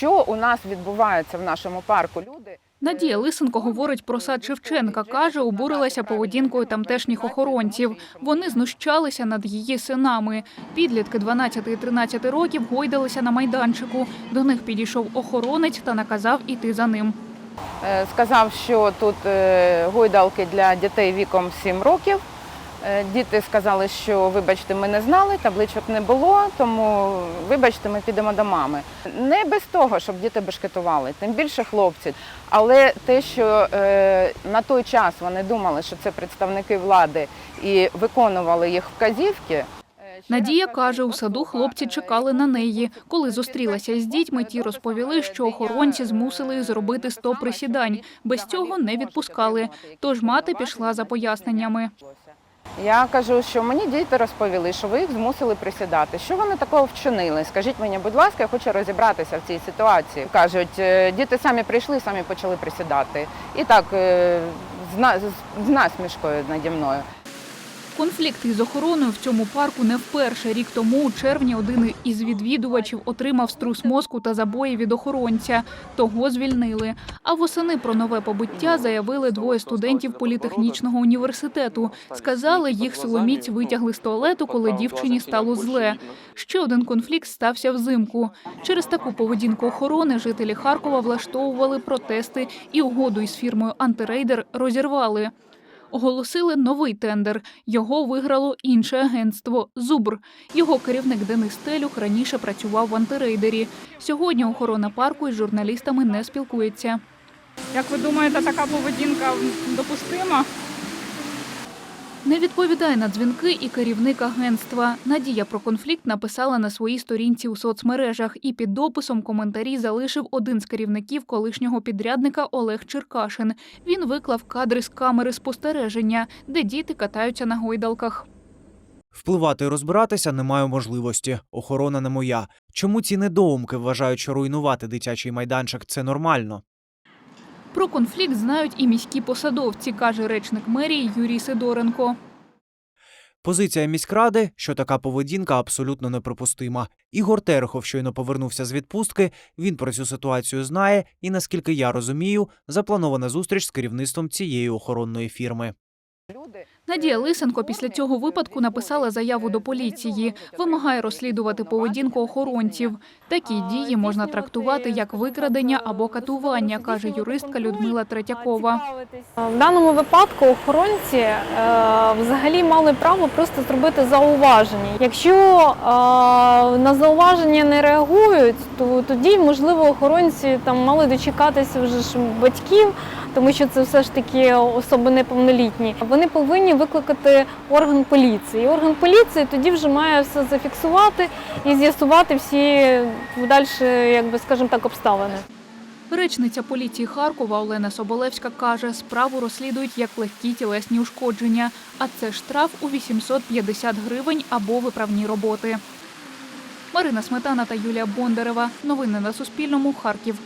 що у нас відбувається в нашому парку. Люди Надія Лисенко говорить про сад Шевченка. Каже, обурилася поведінкою тамтешніх охоронців. Вони знущалися над її синами. Підлітки 12 і 13 років гойдалися на майданчику. До них підійшов охоронець та наказав іти за ним. Е, сказав, що тут е, гойдалки для дітей віком 7 років. Е, Діти сказали, що вибачте, ми не знали, табличок не було, тому вибачте, ми підемо до мами. Не без того, щоб діти бешкетували, тим більше хлопці. Але те, що е, на той час вони думали, що це представники влади і виконували їх вказівки. е, Надія каже, у саду хлопці чекали на неї. Коли зустрілася з дітьми, ті розповіли, що охоронці змусили зробити 100 присідань. Без цього не відпускали. Тож мати пішла за поясненнями. Я кажу, що мені діти розповіли, що ви їх змусили присідати. Що вони такого вчинили? Скажіть мені, будь ласка, я хочу розібратися в цій ситуації. Кажуть, «Е, діти самі прийшли, самі почали присідати. І так е, з на- з- з насмішкою наді мною. Конфлікт із охороною в цьому парку не вперше. Рік тому, у червні, один із відвідувачів отримав струс мозку та забої від охоронця. Того звільнили. А восени про нове побиття заявили двоє студентів політехнічного університету. Сказали, їх силоміць витягли з туалету, коли дівчині стало зле. Ще один конфлікт стався взимку. Через таку поведінку охорони жителі Харкова влаштовували протести і угоду із фірмою Антирейдер розірвали. Оголосили новий тендер. Його виграло інше агентство Зубр. Його керівник Денис Телюх раніше працював в антирейдері. Сьогодні охорона парку із журналістами не спілкується. Як ви думаєте, така поведінка допустима? Не відповідає на дзвінки і керівник агентства. Надія про конфлікт написала на своїй сторінці у соцмережах і під дописом коментарі залишив один з керівників колишнього підрядника Олег Черкашин. Він виклав кадри з камери спостереження, де діти катаються на гойдалках. Впливати і розбиратися не маю можливості. Охорона не моя. Чому ці недоумки вважають, що руйнувати дитячий майданчик це нормально? Про конфлікт знають і міські посадовці, каже речник мерії Юрій Сидоренко. Позиція міськради, що така поведінка абсолютно неприпустима. Ігор Терехов щойно повернувся з відпустки. Він про цю ситуацію знає, і наскільки я розумію, запланована зустріч з керівництвом цієї охоронної фірми. Надія Лисенко після цього випадку написала заяву до поліції, вимагає розслідувати поведінку охоронців. Такі дії можна трактувати як викрадення або катування, каже юристка Людмила Третьякова. В даному випадку охоронці е, взагалі мали право просто зробити зауваження. Якщо на зауваження не реагують, то тоді можливо охоронці там мали дочекатися вже ж батьків, тому що це все ж таки особи неповнолітні. Вони повинні викликати орган поліції. Орган поліції тоді вже має все зафіксувати і з'ясувати всі подальші, як би скажімо так, обставини. Речниця поліції Харкова Олена Соболевська каже, справу розслідують як легкі тілесні ушкодження, а це штраф у 850 гривень або виправні роботи. Марина Сметана та Юлія Бондарева. Новини на Суспільному. Харків.